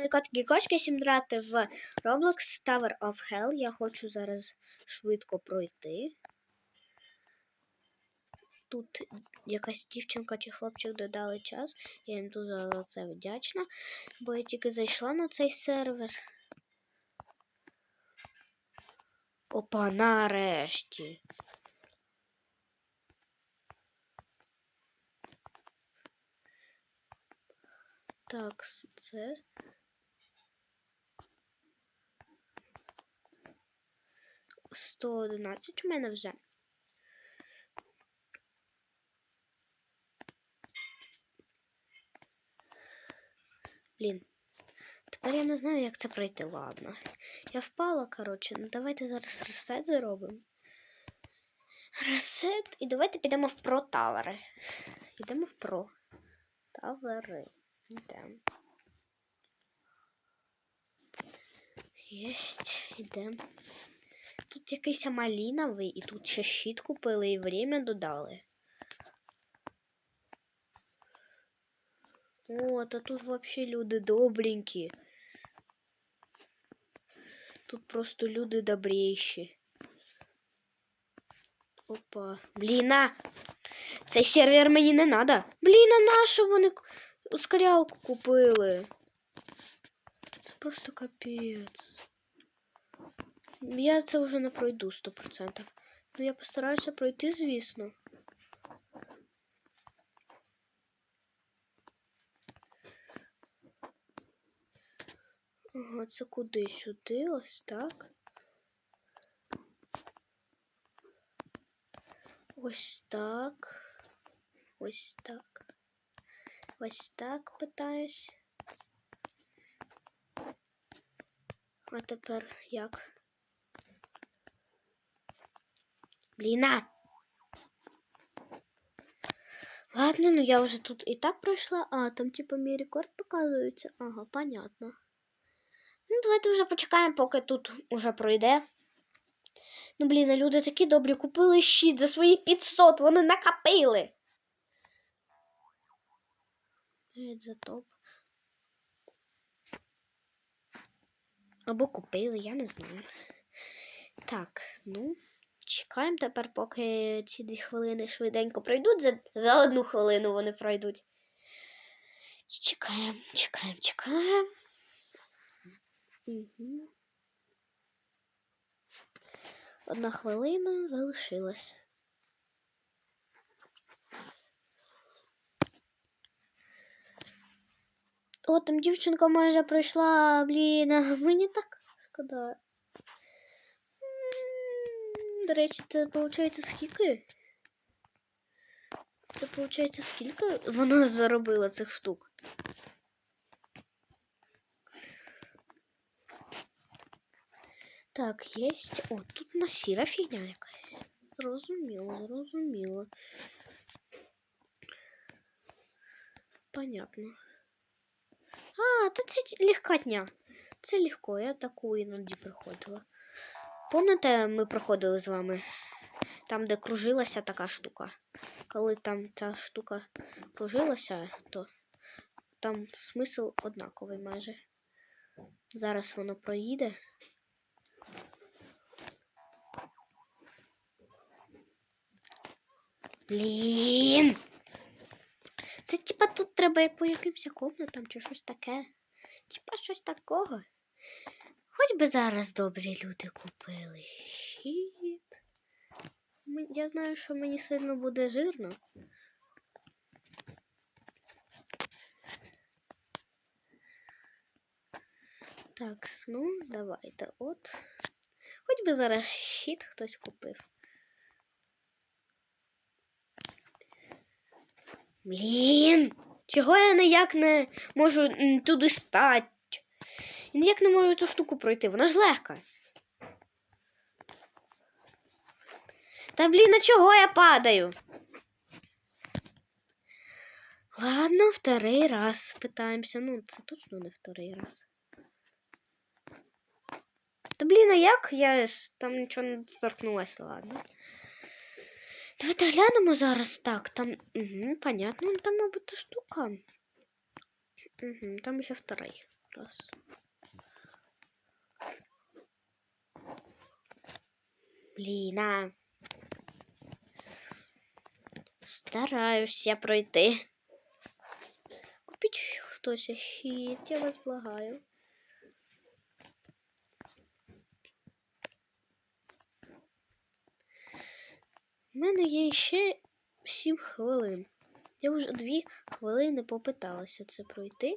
Мої котики кошки всім грати в Roblox Tower of Hell. Я хочу зараз швидко пройти. Тут якась дівчинка чи хлопчик додали час. Я їм дуже за це вдячна, бо я тільки зайшла на цей сервер. Опа, нарешті. Так, це. Сто одинадцять у мене вже. Блін. Тепер я не знаю, як це пройти. Ладно. Я впала, коротше. Ну давайте зараз ресет зробимо. Ресет. І давайте підемо в про тавери. Йдемо в про. Тавери. Йдемо. Єсть, йдемо. Тут якийсь маліновий, і тут ще щит купили і время додали. О, та тут вообще люди добренькі. Тут просто люди добрейші. Опа. Блін, а! Цей сервер мені не надо. Блін, а нашу вони ускорялку купили? Це просто капець. Я це вже не пройду 100%. Ну я постараюся пройти, звісно. Ага, це куди? Сюди, ось так. Ось так. Ось так. Ось так питаюсь. А тепер як? Бліна. Ладно, ну я вже тут і так пройшла, а там типу мій рекорд показується. Ага, понятно. Ну, давайте вже почекаємо, поки тут уже пройде. Ну, блін, а люди такі добрі, купили щит за свої 500, вони накопили. За топ. Або купили, я не знаю. Так, ну, чекаємо тепер, поки ці дві хвилини швиденько пройдуть. За, за одну хвилину вони пройдуть. Чекаємо, чекаємо, чекаємо. Одна хвилина залишилась. О, там дівчинка майже пройшла, блін, мені так шкода. До речі, це виходить скільки? Це виходить скільки вона заробила цих штук? Так, єсть. О, тут на сіра фігня якась. Зрозуміло, зрозуміло. Понятно. А, та це легкотня. Це легко, я таку іноді проходила. Пам'ятаєте, ми проходили з вами? Там, де кружилася така штука. Коли там та штука кружилася, то там смисл однаковий майже. Зараз воно проїде. Блін. Це типа тут треба по якимось комнатам чи щось таке. Типа щось такого. Хоч би зараз добрі люди купили. Щит. Я знаю, що мені сильно буде жирно. Так, ну, давайте от. Хоч би зараз щит хтось купив. Блін, чого я ніяк не можу туди стати? Я ніяк не можу цю штуку пройти, вона ж легка. Та блін, а чого я падаю? Ладно, второй раз питаємося. Ну, це точно не второй раз. Та блін, а як? Я там нічого не торкнулася, ладно. Давайте глянемо зараз. Так, там. Угу, понятно, там, мабуть, штука. Угу, там ще второй раз. Блін, а. Стараюсь я пройти. Купіть хтось щит, я вас благаю. У мене є ще 7 хвилин. Я вже 2 хвилини попиталася це пройти.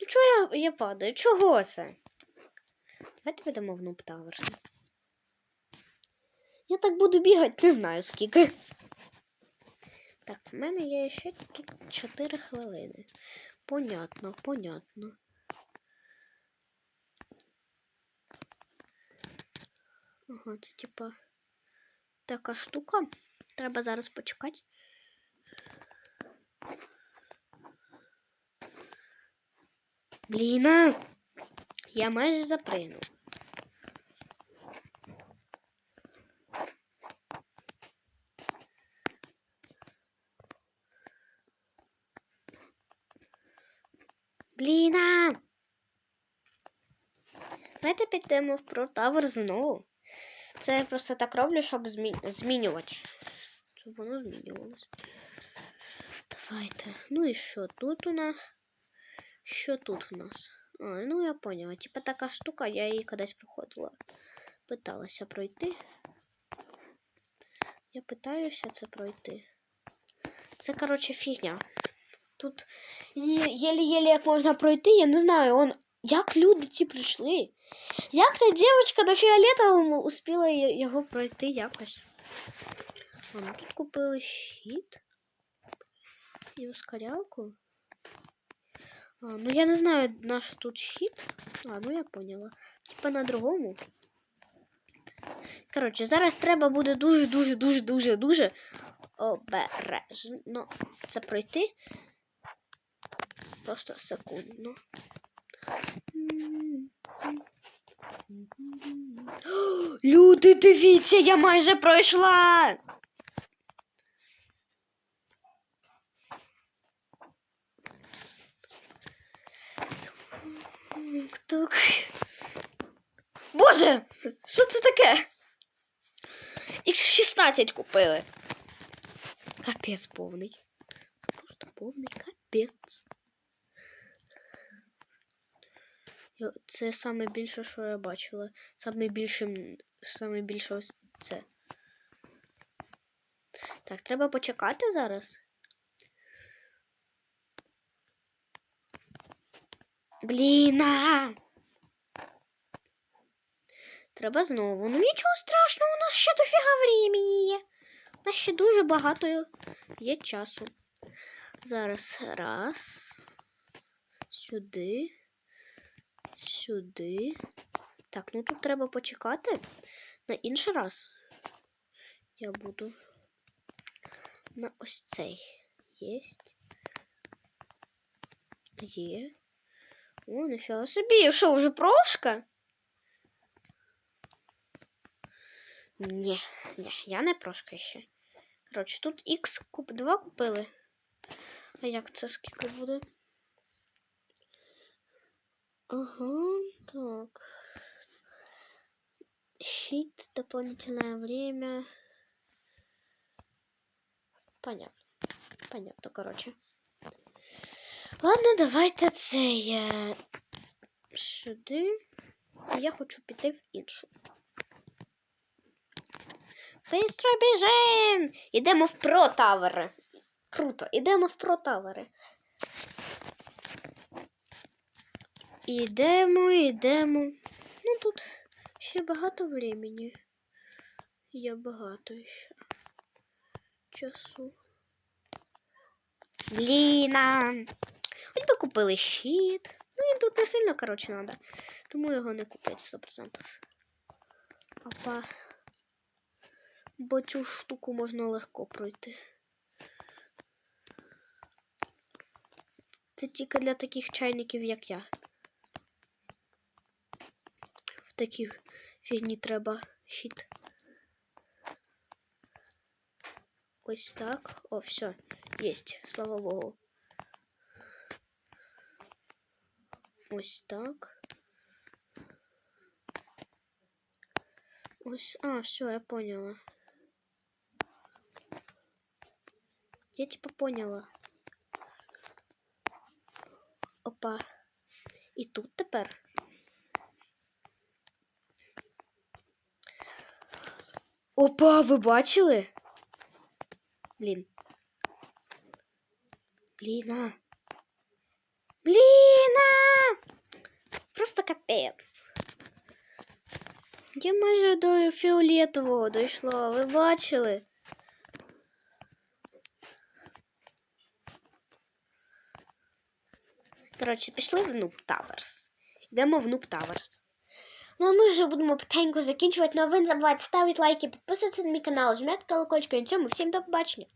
Ну чого я, я падаю? Чого це? Давайте підемо в Noob Towers. Я так буду бігати, не знаю скільки. Так, в мене є ще тут 4 хвилини. Понятно, понятно. Ага, це типа така штука. Треба зараз почекати. Блін, я майже запригнув. Блін. Давайте підемо в Pro Tower знову. Це я просто так роблю, щоб змі... змінювати. Щоб воно змінювалося. Давайте. Ну і що тут у нас? Що тут у нас? А, ну я поняла. Типа така штука, я її кудись проходила. Питалася пройти. Я питаюся це пройти. Це, коротше, фігня. Тут єлі-єлі як можна пройти, я не знаю, он. Як люди ці прийшли? Як та дівчинка на фіолетовому успіла його пройти якось? Ну тут купили щит і ускорялку. А, ну я не знаю, наш тут щит. А, ну я поняла. Типа на другому. Коротше, зараз треба буде дуже, дуже, дуже, дуже, дуже обережно це пройти. Просто секундно. О, Люди, дивіться, я майже пройшла. Тук. Боже, що це таке? X16 купили. Капець повний. Це просто повний капець. Я- Це саме більше, що я бачила. Саме більше, саме більше ось це. Так, треба почекати зараз. Блін. а! Треба знову. Ну нічого страшного, у нас ще дофіга времени є. У нас ще дуже багато є часу. Зараз раз. Сюди. Сюди. Так, ну тут треба почекати. На інший раз я буду на ось цей. Єсть. Є. О, нафіга собі. Що, вже прошка? Ні, ні, я не прошка ще. Коротше, тут X куп 2 купили. А як це скільки буде? Ага, так. Щит, дополнительное время. Понятно. Понятно, короче. Ладно, давайте це я сюди. Я хочу піти в іншу. Бистро біжим! Ідемо в про-тавери. Круто, ідемо в про-тавери. Ідемо, ідемо. Ну тут ще багато времени. Є багато ще часу. Бліна. Хоч би купили щит. Ну він тут не сильно, коротше, треба. Тому його не купить 100%. Папа. Бо цю штуку можна легко пройти. Це тільки для таких чайників, як я. В такій фігні треба щит. Ось так. О, все. Есть, слава богу. Ось так. Ось, а, все, я поняла. Я типа поняла. Опа. І тут тепер. Опа, ви бачили? Блін. Бліна. Бліна! Просто капець. Я майже до фіолетового дійшла, ви бачили? Коротше, пішли в Noob Towers. Йдемо в Noob Towers. Ну а ми вже будемо потеньку закінчувати. Ну а не забувайте ставити лайки, підписуватися на мій канал, жмякати колокольчик. І на цьому всім до побачення.